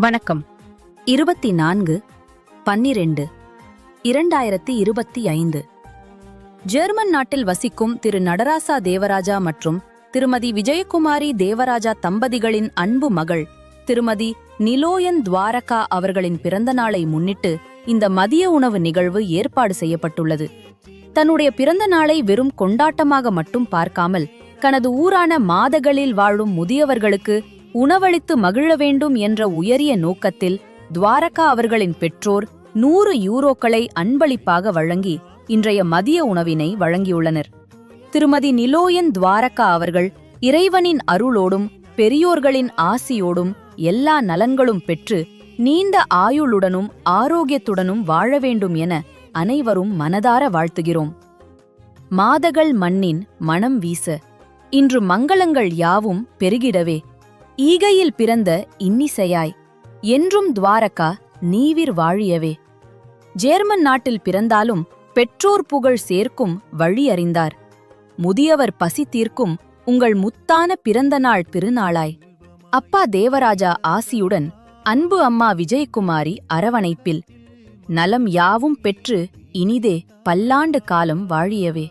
வணக்கம். இருபத்தி நான்கு பன்னிரண்டு இரண்டாயிரத்தி இருபத்தி ஐந்து. ஜெர்மன் நாட்டில் வசிக்கும் திரு நடராசா தேவராஜா மற்றும் திருமதி விஜயகுமாரி தேவராஜா தம்பதிகளின் அன்பு மகள் திருமதி நிலோயன் துவாரகா அவர்களின் பிறந்த நாளை முன்னிட்டு இந்த மதிய உணவு நிகழ்வு ஏற்பாடு செய்யப்பட்டுள்ளது. தன்னுடைய பிறந்த நாளை வெறும் கொண்டாட்டமாக மட்டும் பார்க்காமல் தனது ஊரான மாதகளில் வாழும் முதியவர்களுக்கு உணவளித்து மகிழ வேண்டும் என்ற உயரிய நோக்கத்தில் துவாரகா அவர்களின் பெற்றோர் நூறு யூரோக்களை அன்பளிப்பாக வழங்கி இன்றைய மதிய உணவினை வழங்கியுள்ளனர். திருமதி நிலோயன் துவாரகா அவர்கள் இறைவனின் அருளோடும் பெரியோர்களின் ஆசியோடும் எல்லா நலன்களும் பெற்று நீண்ட ஆயுளுடனும் ஆரோக்கியத்துடனும் வாழ வேண்டும் என அனைவரும் மனதார வாழ்த்துகிறோம். மாதகள் மண்ணின் மனம் வீச இன்று மங்களங்கள் யாவும் பெருகிடவே ஈகையில் பிறந்த இன்னிசையாய் என்றும் துவாரகா நீவிர் வாழியவே. ஜேர்மன் நாட்டில் பிறந்தாலும் பெற்றோர் புகழ் சேர்க்கும் வழி அறிந்தார். முதியவர் பசி தீர்க்கும் உங்கள் முத்தான பிறந்த நாள் திருநாளாய். அப்பா தேவராஜா ஆசியுடன் அன்பு அம்மா விஜயகுமாரி அரவணைப்பில் நலம் யாவும் பெற்று இனிதே பல்லாண்டு காலம் வாழியவே.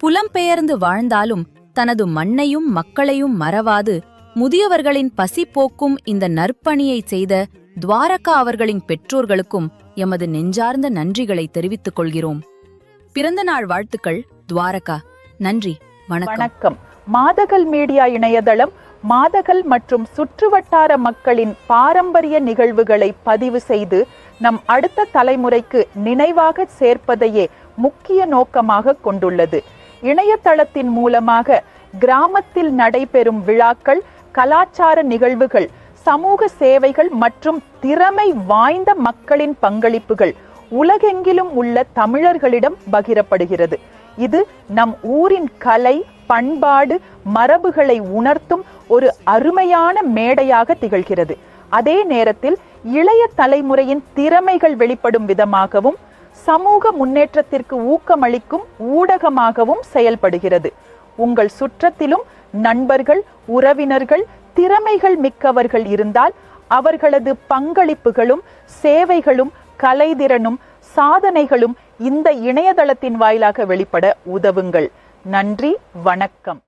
புலம்பெயர்ந்து வாழ்ந்தாலும் தனது மண்ணையும் மக்களையும் மறவாது முதியவர்களின் பசி போக்கும் இந்த நற்பணியை செய்த துவாரகா அவர்களின் பெற்றோர்களுக்கும் எமது நெஞ்சார்ந்த நன்றிகளை தெரிவித்துக் கொள்கிறோம். பிறந்த நாள் வாழ்த்துக்கள் துவாரகா. நன்றி வணக்கம். மாதகல் மீடியா இணையதளம் மாதகல் மற்றும் சுற்றுவட்டார மக்களின் பாரம்பரிய நிகழ்வுகளை பதிவு செய்து நம் அடுத்த தலைமுறைக்கு நினைவாக சேர்ப்பதையே முக்கிய நோக்கமாக கொண்டுள்ளது. இணையதளத்தின் மூலமாக கிராமத்தில் நடைபெறும் விழாக்கள் கலாச்சார நிகழ்வுகள் சமூக சேவைகள் மற்றும் திறமை வாய்ந்த மக்களின் பங்களிப்புகள் உலகெங்கிலும் உள்ள தமிழர்களிடம் பகிரப்படுகிறது. இது நம் ஊரின் கலை பண்பாடு மரபுகளை உணர்த்தும் ஒரு அருமையான மேடையாக திகழ்கிறது. அதே நேரத்தில் இளைய தலைமுறையின் திறமைகள் வெளிப்படும் விதமாகவும் சமூக முன்னேற்றத்திற்கு ஊக்கமளிக்கும் ஊடகமாகவும் செயல்படுகிறது. உங்கள் சுற்றத்திலும் நண்பர்கள் உறவினர்கள் திறமைகள் மிக்கவர்கள் இருந்தால் அவர்களது பங்களிப்புகளும் சேவைகளும் கலைதிறனும் சாதனைகளும் இந்த இணையதளத்தின் வாயிலாக வெளிப்பட உதவுங்கள். நன்றி வணக்கம்.